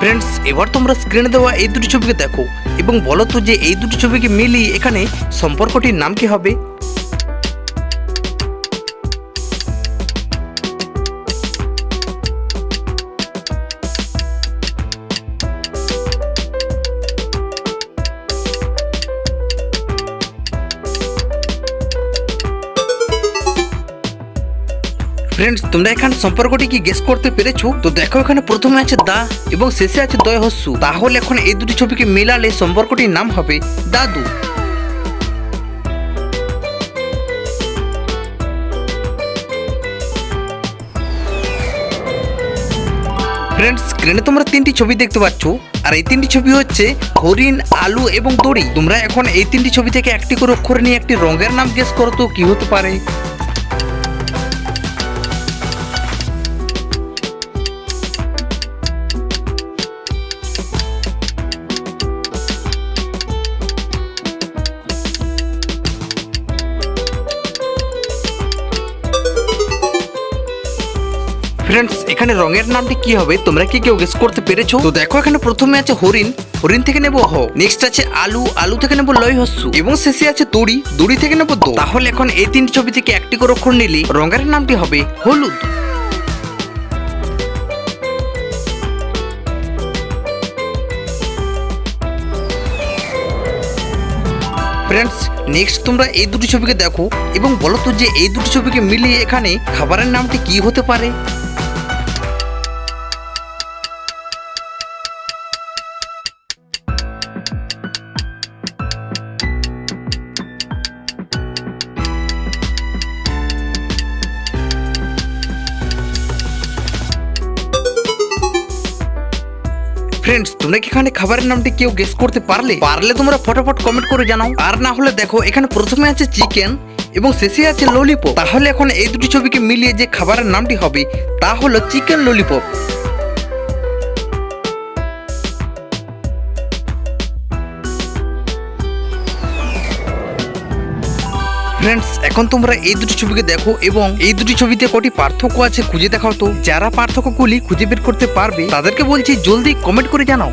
Friends এবার তোমরা স্ক্রিনে দেওয়া এই দুটি ছবিকে দেখো এবং বলো তো যে এই দুটি ছবিকে মিলিয়ে এখানে সম্পর্কটির নাম কি হবে? ফ্রেন্ডস তোমরা এখানে সম্পর্কটি কি গেস করতে পেরেছ? তো দেখো এখানে প্রথমে আছে দা এবং শেষে আছে দয় হস্যু তাহলে এখন এই দুটি ছবিকে মেলালে সম্পর্কটির নাম হবে দাদু। ফ্রেন্ডস স্ক্রিনে তোমরা তিনটি ছবি দেখতে পাচ্ছ। আর এই তিনটি ছবি হচ্ছে হরিণ, আলু এবং দড়ি। তোমরা এখন এই তিনটি ছবি থেকে একটি করে অক্ষর নিয়ে একটি রঙের নাম গেস করো তো কি হতে পারে? ফ্রেন্ডস এখানে রঙের নামটি কি হবে? তোমরা কি কেউ গেস করতে পেরেছ? তো দেখো, এখানে প্রথমে আছে হরিণ। হরিণ থেকে নেব হ নেক্সট আছে আলু। আলু থেকে নেব লয় হস্যু এবং শেষে আছে দড়ি দড়ি থেকে নেব দো। তাহলে এখন এই তিনটি ছবি থেকে একটি করে অক্ষর নিলে রঙের নামটি হবে হলুদ। ফ্রেন্ডস নেক্সট তোমরা এই দুটি ছবিকে দেখো এবং বলো তো যে এই দুটি ছবিকে মিলিয়ে এখানে খাবারের নামটি কি হতে পারে? ফ্রেন্ডস তোমরা কি এখানে খাবারের নামটি কেউ গেস করতে পারলে? পারলে তোমরা ফটাফট কমেন্ট করে জানাও। আর না হলে দেখো, এখানে প্রথমে আছে চিকেন এবং শেষে আছে ললিপপ তাহলে এখন এই দুটি ছবিকে মিলিয়ে যে খাবারের নামটি হবে, তা হলো চিকেন ললিপপ ফ্রেন্ডস এখন তোমরা এই দুটি ছবিকে দেখো এবং এই দুটি ছবিতে কটি পার্থক্য আছে খুঁজে দেখাও তো। যারা পার্থক্যগুলি খুঁজে বের করতে পারবে, তাদেরকে বলছি জলদি কমেন্ট করে জানাও।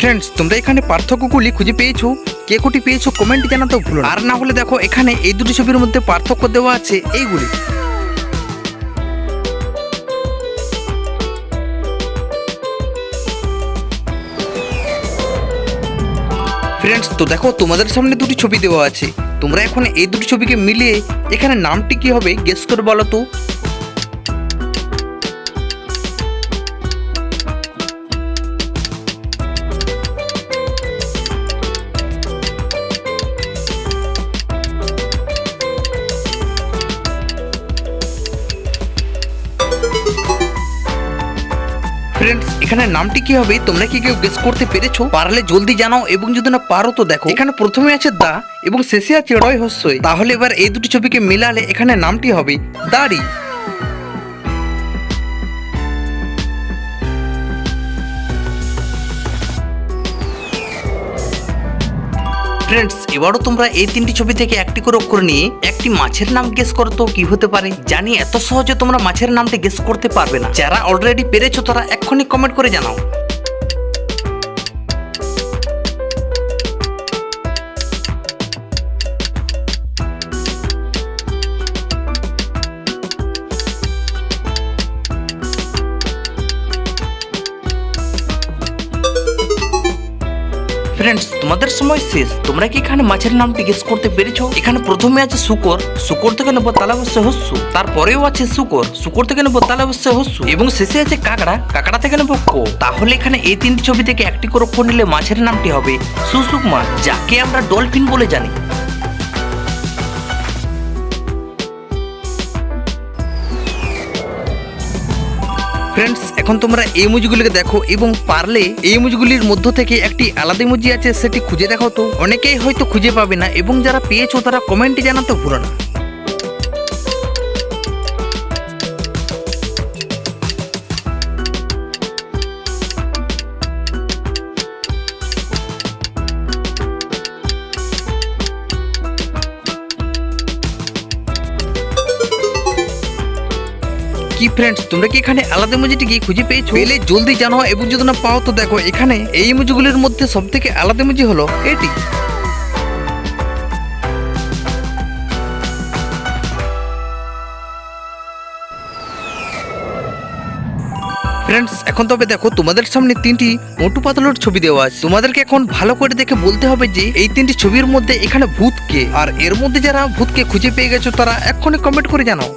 ফ্রেন্ডস তোমরা এখানে পার্থক্যগুলি খুঁজে পেয়েছ? কে কোটি পেয়েছ কমেন্ট জানাতে ভুলো। আর না হলে দেখো, এখানে এই দুটি ছবির মধ্যে পার্থক্য দেওয়া আছে এইগুলি। ফ্রেন্ডস তো দেখো, তোমাদের সামনে দুটি ছবি দেওয়া আছে। তোমরা এখন এই দুটি ছবিকে মিলিয়ে এখানে নামটি কি হবে গেস করে বলো তো। ফ্রেন্ডস এখানে নামটি কি হবে? তোমরা কি কেউ গেস করতে পেরেছ? পারলে জলদি জানাও এবং যদি না পারো তো দেখো। এখানে প্রথমে আছে দা এবং শেষে আছে রয় হস্যই। তাহলে এবার এই দুটি ছবিকে মিলালে এখানে নামটি হবে দাড়ি। ফ্রেন্ডস এবারও তোমরা এই তিনটি ছবি থেকে একটি করে অক্ষর নিয়ে একটি মাছের নাম গেস করো তো কি হতে পারে? জানি এত সহজে তোমরা মাছের নামটি গেস করতে পারবে না। যারা অলরেডি পেরেছ তারা এক্ষুনি কমেন্ট করে জানাও। ফ্রেন্ডস তোমাদের সময় শেষ। তোমরা কি এখানে মাছের নামটি গেস করতে পেরেছ? এখানে প্রথমে আছে শুকর। শুকর থেকে নেব তালাবস্য হস্যু। তারপরেও আছে শুকর। শুকর থেকে নেব তালাবস্য হস্যু। এবং শেষে আছে কাকড়া। কাকড়া থেকে নেব কো। তাহলে এখানে এই তিনটি ছবি থেকে একটি করে নিলে মাছের নামটি হবে সুসুক মাছ, যাকে আমরা ডলফিন বলে জানি। ফ্রেন্ডস এখন তোমরা এই ইমোজিগুলিকে দেখো এবং পারলে এই ইমোজিগুলির মধ্য থেকে একটি আলাদা মুজি আছে সেটি খুঁজে দেখো তো। অনেকেই হয়তো খুঁজে পাবে না এবং যারা পেয়েছ তারা কমেন্টে জানাতে ভুলো না। ফ্রেন্ডস তোমরা কি এখানে আলাদা ইমোজিটি কি খুঁজে পেয়েছ? পেলে জলদি জানো এবং যদি না পাও তো দেখো, এখানে এই ইমোজিগুলির মধ্যে সবথেকে আলাদা ইমোজি হলো এটি। ফ্রেন্ডস এখন তবে দেখো, তোমাদের সামনে তিনটি মোটু পাতলোর ছবি দেওয়া আছে। তোমাদেরকে এখন ভালো করে দেখে বলতে হবে যে, এই তিনটি ছবির মধ্যে এখানে ভূতকে আর এর মধ্যে যারা ভূতকে খুঁজে পেয়ে গেছো, তারা এক্ষুনি কমেন্ট করে জানাও।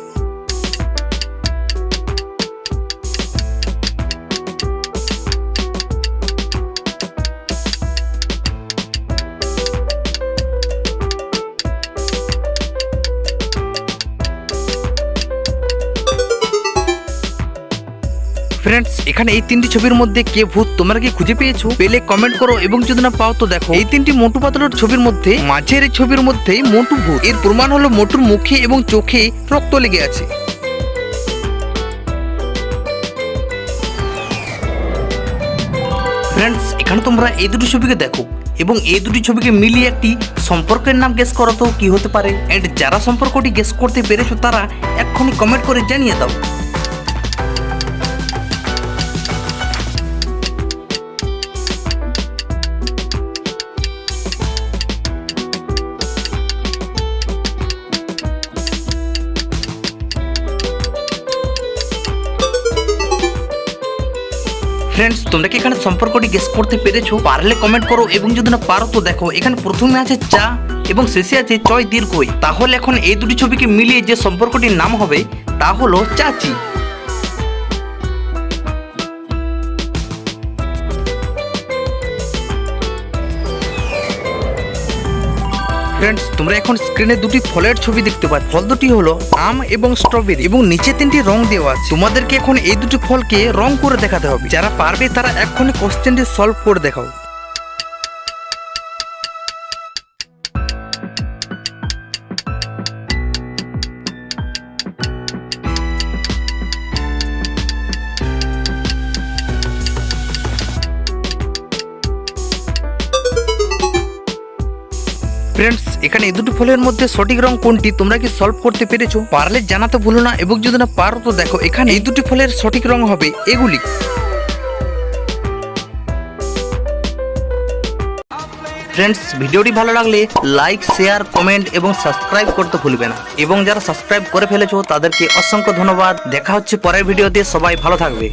ফ্রেন্ডস এখানে এই তিনটি ছবির মধ্যে কে ভূত তোমরা কি খুঁজে পেয়েছ? পেলে কমেন্ট করো এবং যদি না পাও তো দেখো। এই তিনটি মোটু পাতলোর ছবির মধ্যে, মাঝের এই ছবির মধ্যে মোটু ভূত। এর প্রমাণ হলো মোটুর মুখে এবং চোখে রক্ত লেগে আছে। ফ্রেন্ডস এখানে তোমরা এই দুটি ছবিকে দেখো এবং এই দুটি ছবিকে মিলিয়ে একটি সম্পর্কের নাম গেস করো তো কি হতে পারে। এন্ড যারা সম্পর্কটি গেস করতে পেরেছ তারা এক্ষুনি কমেন্ট করে জানিয়ে দাও। ফ্রেন্ডস তোমরা কি এখানে সম্পর্কটি গেস করতে পেরেছ? পারলে কমেন্ট করো এবং যদি না পারো তো দেখো, এখানে প্রথমে আছে চা এবং শেষে আছে চয় দীর্ঘই। তাহলে এখন এই দুটি ছবিকে মিলিয়ে যে সম্পর্কটির নাম হবে, তা হলো চাচি। ফ্রেন্ডস তোমরা এখন স্ক্রিনে দুটি ফলের ছবি দেখতে পাচ্ছ। ফল দুটি হলো আম এবং স্ট্রবেরি এবং নিচে তিনটি রং দেওয়া আছে। তোমাদেরকে এখন এই দুটি ফলকে রং করে দেখাতে হবে। যারা পারবে তারা এক্ষুনি কোশ্চেনটি সলভ করে দেখাও। ফ্রেন্ডস এখানে এই দুটো ফলের মধ্যে সঠিক রং কোনটি তোমরা কি সলভ করতে পেরেছ? পারলে জানাতে ভুলো না এবং যদি না পারো তো দেখো, এখানে এই দুটি ফলের সঠিক রং হবে এগুলি। ফ্রেন্ডস ভিডিওটি ভালো লাগলে লাইক শেয়ার কমেন্ট এবং সাবস্ক্রাইব করতে ভুলবে না। এবং যারা সাবস্ক্রাইব করে ফেলেছো, তাদেরকে অসংখ্য ধন্যবাদ। দেখা হচ্ছে পরের ভিডিওতে, সবাই ভালো থাকবে।